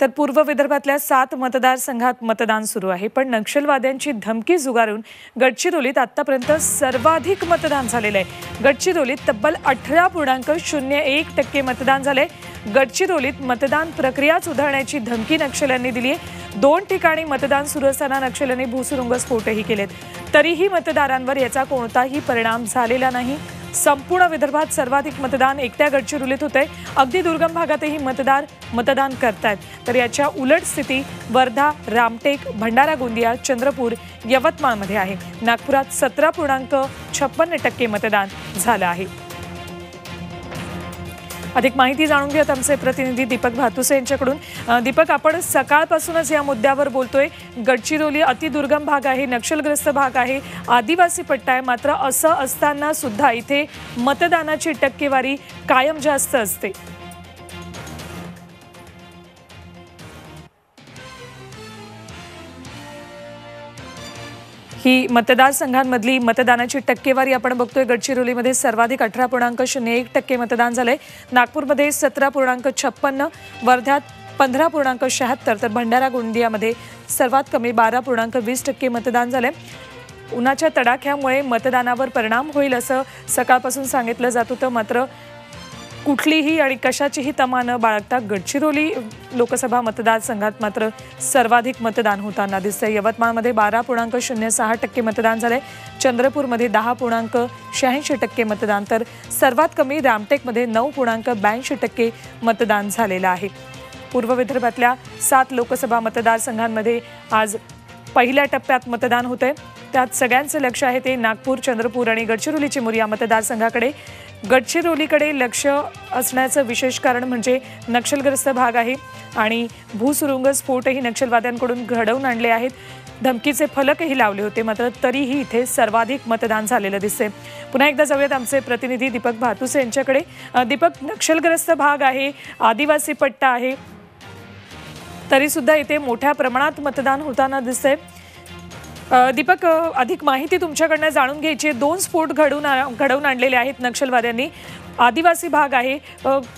तर पूर्व विदर्भातल्या सात मतदारसंघात मतदान सुरू आहे. पण नक्षलवाद्यांची धमकी जुगारून गडचिरोलीत आतापर्यंत सर्वाधिक मतदान झालेलं आहे. गडचिरोलीत तब्बल अठरा पूर्णांक शून्य एक टक्के मतदान झालंय. गडचिरोलीत मतदान प्रक्रियाच उधळण्याची धमकी नक्षल्यांनी दिली आहे दोन ठिकाणी मतदान सुरू असताना नक्षल्यांनी भूसुरुंग स्फोटही केलेत. तरीही मतदारांवर याचा कोणताही परिणाम झालेला नाही. संपूर्ण विदर्भात सर्वाधिक मतदान एकट्या गडचिरोलीत होते अगदी दुर्गम भागातही मतदार मतदान करतायत. तर याच्या उलट स्थिती वर्धा रामटेक भंडारा गोंदिया चंद्रपूर यवतमाळमध्ये आहे. नागपुरात सतरा पूर्णांक छप्पन्न टक्के मतदान झालं आहे. अधिक माहिती जाणून घेत आमचे प्रतिनिधी दीपक भातुसे यांच्याकडून. दीपक आपण सकाळपासूनच या मुद्द्यावर बोलतोय. गडचिरोली अतिदुर्गम भाग आहे नक्षलग्रस्त भाग आहे आदिवासी पट्टा आहे. मात्र असं असताना सुद्धा इथे मतदानाची टक्केवारी कायम जास्त असते. ही मतदारसंघांमधली मतदानाची टक्केवारी आपण बघतोय. गडचिरोलीमध्ये सर्वाधिक अठरा पूर्णांक शून्य एक टक्के मतदान झालंय. नागपूरमध्ये सतरा पूर्णांक छप्पन्न वर्ध्यात पंधरा पूर्णांक शहात्तर तर भंडारा गोंदियामध्ये सर्वात कमी बारा पूर्णांक वीस टक्के मतदान झालंय. उन्हाच्या तडाख्यामुळे मतदानावर परिणाम होईल असं सकाळपासून सांगितलं जात होतं. मात्र कुठलीही आणि कशाचीही तमा न बाळगता गडचिरोली लोकसभा मतदारसंघात मात्र सर्वाधिक मतदान होताना दिसतंय. यवतमाळमध्ये बारा पूर्णांक शून्य सहा टक्के मतदान झालंय. चंद्रपूरमध्ये दहा पूर्णांक शहाऐंशी टक्के मतदान. तर सर्वात कमी रामटेकमध्ये नऊ पूर्णांक ब्याऐंशी टक्के मतदान झालेलं आहे. पूर्व विदर्भातल्या सात लोकसभा मतदारसंघांमध्ये आज पहिल्या टप्प्यात मतदान होतंय. त्यात सगळ्यांचं लक्ष आहे ते नागपूर चंद्रपूर आणि गडचिरोली चिमूर या मतदारसंघाकडे. गडचिरोलीकडे लक्ष असण्याचं विशेष कारण म्हणजे नक्षलग्रस्त भाग आहे आणि भूसुरुंग स्फोटही नक्षलवाद्यांकडून घडवून आणले आहेत. धमकीचे फलकही लावले होते मात्र तरीही इथे सर्वाधिक मतदान झालेलं दिसते पुन्हा एकदा जाऊयात आमचे प्रतिनिधी दीपक भातुसे यांच्याकडे. दीपक नक्षलग्रस्त भाग आहे आदिवासी पट्टा आहे तरी सुद्धा इथे मोठ्या प्रमाणात मतदान होताना दिसतंय. दीपक अधिक माहिती तुमच्याकडनं जाणून घ्यायची दोन स्फोट घडून घडवून आणलेले आहेत नक्षलवाद्यांनी. आदिवासी भाग आहे.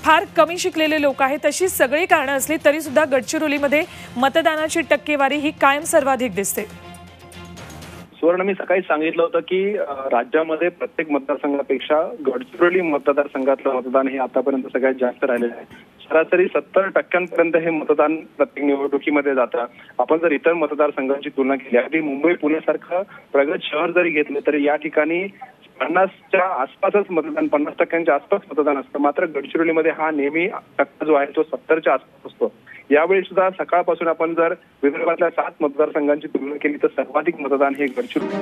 फार कमी शिकलेले लोक आहेत. तशी सगळी कारणं असली तरी सुद्धा गडचिरोलीमध्ये मतदानाची टक्केवारी ही कायम सर्वाधिक दिसते. सुवर्ण मी सकाळी सांगितलं होतं की राज्यामध्ये प्रत्येक मतदारसंघापेक्षा गडचिरोली मतदारसंघातलं मतदान हे आतापर्यंत सगळ्यात जास्त राहिलेलं आहे. सरासरी सत्तर टक्क्यांपर्यंत हे मतदान प्रत्येक निवडणुकीमध्ये जातं. आपण जर इतर मतदारसंघांची तुलना केली अगदी मुंबई पुण्यासारखं प्रगत शहर जरी घेतलं तरी या ठिकाणी पन्नासच्या आसपासच मतदान पन्नास टक्क्यांच्या आसपास मतदान असतं. मात्र गडचिरोलीमध्ये हा नेहमी टक्का जो आहे तो सत्तरच्या आसपास असतो. यावेळी सुद्धा सकाळपासून आपण जर विदर्भातल्या सात मतदारसंघांची तुलना केली तर सर्वाधिक मतदान हे गडचिरोली.